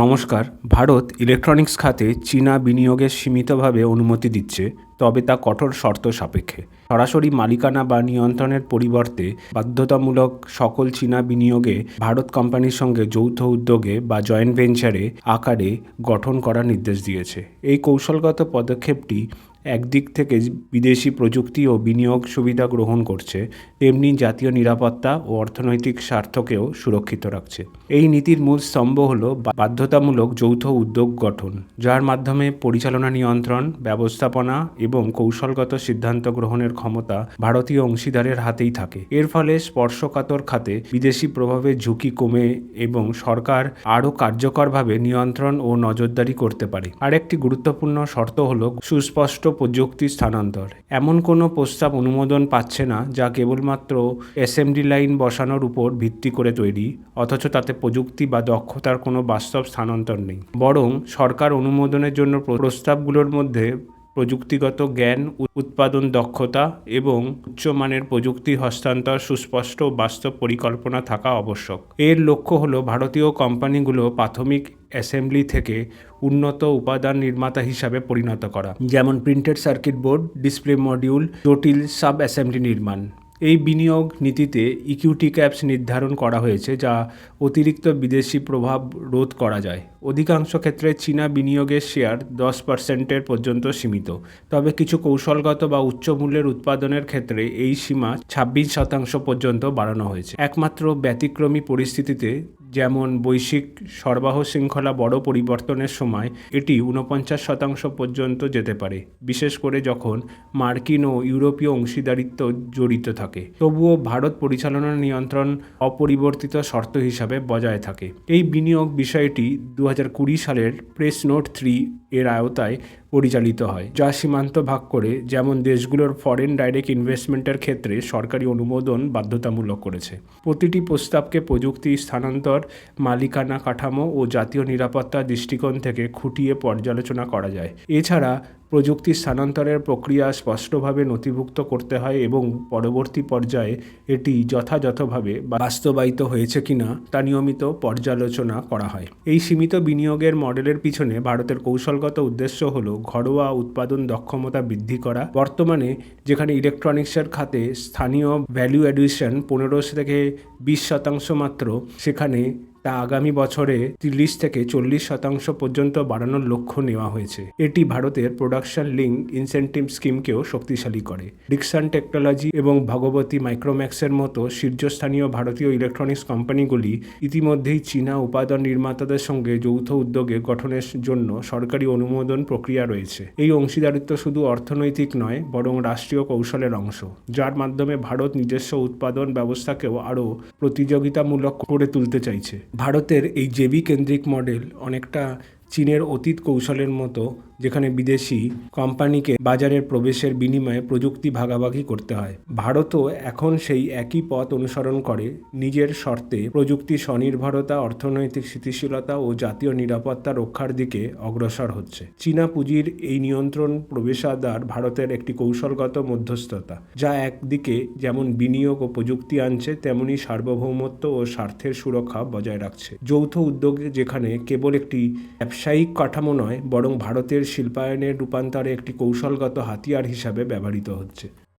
নমস্কার, ভারত ইলেকট্রনিক্স খাতে চীনা বিনিয়োগে সীমিতভাবে অনুমতি দিচ্ছে, তবে তা কঠোর শর্ত সাপেক্ষে। সরাসরি মালিকানা বা নিয়ন্ত্রণের পরিবর্তে বাধ্যতামূলক সকল চীনা বিনিয়োগে ভারত কোম্পানির সঙ্গে যৌথ উদ্যোগে বা জয়েন্ট ভেঞ্চারে আকারে গঠন করার নির্দেশ দিয়েছে। এই কৌশলগত পদক্ষেপটি একদিক থেকে বিদেশি প্রযুক্তি ও বিনিয়োগ সুবিধা গ্রহণ করছে, তেমনি জাতীয় নিরাপত্তা ও অর্থনৈতিক স্বার্থকেও সুরক্ষিত রাখছে। এই নীতির মূল স্তম্ভ হল বাধ্যতামূলক যৌথ উদ্যোগ গঠন, যার মাধ্যমে পরিচালনা নিয়ন্ত্রণ, ব্যবস্থাপনা এবং কৌশলগত সিদ্ধান্ত গ্রহণের ক্ষমতা ভারতীয় অংশীদারের হাতেই থাকে। এর ফলে স্পর্শকাতর খাতে বিদেশি প্রভাবের ঝুঁকি কমে এবং সরকার আরও কার্যকরভাবে নিয়ন্ত্রণ ও নজরদারি করতে পারে। আরেকটি গুরুত্বপূর্ণ শর্ত হল সুস্পষ্ট প্রযুক্তি স্থানান্তর। এমন কোনো প্রস্তাব অনুমোদন পাচ্ছে না যা কেবলমাত্র এসএমডি লাইন বসানোর উপর ভিত্তি করে তৈরি, অথচ তাতে প্রযুক্তি বা দক্ষতার কোনো বাস্তব স্থানান্তর নেই। বরং সরকার অনুমোদনের জন্য প্রস্তাবগুলোর মধ্যে প্রযুক্তিগত জ্ঞান উৎপাদন দক্ষতা এবং উচ্চমানের প্রযুক্তি হস্তান্তর সুস্পষ্ট বাস্তব পরিকল্পনা থাকা আবশ্যক। এর লক্ষ্য হলো ভারতীয় কোম্পানিগুলো প্রাথমিক অ্যাসেম্বলি থেকে উন্নত উপাদান নির্মাতা হিসাবে পরিণত করা। যেমন printed circuit board display module জটিল সাব অ্যাসেম্বলি নির্মাণ। এই বিনিয়োগ নীতিতে ইকুইটি ক্যাপস নির্ধারণ করা হয়েছে, যা অতিরিক্ত বিদেশি প্রভাব রোধ করা যায়। অধিকাংশ ক্ষেত্রে চীনা বিনিয়োগের শেয়ার দশ পার্সেন্টের পর্যন্ত সীমিত। তবে কিছু কৌশলগত বা উচ্চ মূল্যের উৎপাদনের ক্ষেত্রে এই সীমা ছাব্বিশ শতাংশ পর্যন্ত বাড়ানো হয়েছে। একমাত্র ব্যতিক্রমী পরিস্থিতিতে যেমন বৈশ্বিক সরবরাহ শৃঙ্খলা বড় পরিবর্তনের সময় এটি ঊনপঞ্চাশ শতাংশ পর্যন্ত যেতে পারে, বিশেষ করে যখন মার্কিন ও ইউরোপীয় অংশীদারিত্ব জড়িত থাকে। তবুও ভারত পরিচালনা নিয়ন্ত্রণ অপরিবর্তিত শর্ত হিসাবে বজায় থাকে। এই বিনিয়োগ বিষয়টি দু হাজার কুড়ি সালের প্রেস নোট থ্রি এর আওতায় পরিচালিত হয়। যা সীমান্ত ভাগ করে যেমন দেশগুলোর ফরেন ডাইরেক্ট ইনভেস্টমেন্টের ক্ষেত্রে সরকারি অনুমোদন বাধ্যতামূলক করেছে। প্রতিটি প্রস্তাবকে প্রযুক্তি, স্থানান্তর, মালিকানা কাঠামো ও জাতীয় নিরাপত্তা দৃষ্টিকোণ থেকে খুঁটিয়ে পর্যালোচনা করা যায়। এছাড়া প্রযুক্তি স্থানান্তরের প্রক্রিয়া স্পষ্টভাবে নথিভুক্ত করতে হয় এবং পরবর্তী পর্যায়ে এটি যথাযথভাবে বাস্তবায়িত হয়েছে কিনা তা নিয়মিত পর্যালোচনা করা হয়। এই সীমিত বিনিয়োগের মডেলের পিছনে ভারতের কৌশলগত উদ্দেশ্য হল ঘরোয়া উৎপাদন দক্ষমতা বৃদ্ধি করা। বর্তমানে যেখানে ইলেকট্রনিক্সের খাতে স্থানীয় ভ্যালু অ্যাডিশন পনেরো থেকে বিশ শতাংশ মাত্র, সেখানে তা আগামী বছরে তিরিশ থেকে চল্লিশ শতাংশ পর্যন্ত বাড়ানোর লক্ষ্য নেওয়া হয়েছে। এটি ভারতের প্রোডাকশন লিঙ্ক ইনসেন্টিভ স্কিমকেও শক্তিশালী করে। ডিকসান টেকনোলজি এবং ভগবতী মাইক্রোম্যাক্সের মতো শীর্ষস্থানীয় ভারতীয় ইলেকট্রনিক্স কোম্পানিগুলি ইতিমধ্যেই চীনা উপাদান নির্মাতাদের সঙ্গে যৌথ উদ্যোগে গঠনের জন্য সরকারি অনুমোদন প্রক্রিয়া রয়েছে। এই অংশীদারিত্ব শুধু অর্থনৈতিক নয়, বরং রাষ্ট্রীয় কৌশলের অংশ। যার মাধ্যমে ভারত নিজস্ব উৎপাদন ব্যবস্থাকেও আরও প্রতিযোগিতামূলক করে তুলতে চাইছে। ভারতের এই জেবি কেন্দ্রিক মডেল অনেকটা চীনের অতীত কৌশলের মতো যেখানে বিদেশি কোম্পানিকে বাজারের প্রবেশের বিনিময়ে প্রযুক্তি ভাগাভাগি করতে হয়। ভারতও এখন সেই একই পথ অনুসরণ করে, নিজের শর্তে প্রযুক্তি স্বনির্ভরতা, অর্থনৈতিক স্থিতিশীলতা ও জাতীয় নিরাপত্তা রক্ষার দিকে অগ্রসর হচ্ছে। চীনা পুঁজির এই নিয়ন্ত্রণ প্রবেশাদার ভারতের একটি কৌশলগত মধ্যস্থতা, যা একদিকে যেমন বিনিয়োগ ও প্রযুক্তি আনছে, তেমনি সার্বভৌমত্ব ও স্বার্থের সুরক্ষা বজায় রাখছে। যৌথ উদ্যোগে যেখানে কেবল একটি ব্যবসায়িক কাঠামো নয় বরং ভারতের শিল্পায়নের রূপান্তরে একটি কৌশলগত হাতিয়ার হিসাবে ব্যবহৃত হচ্ছে।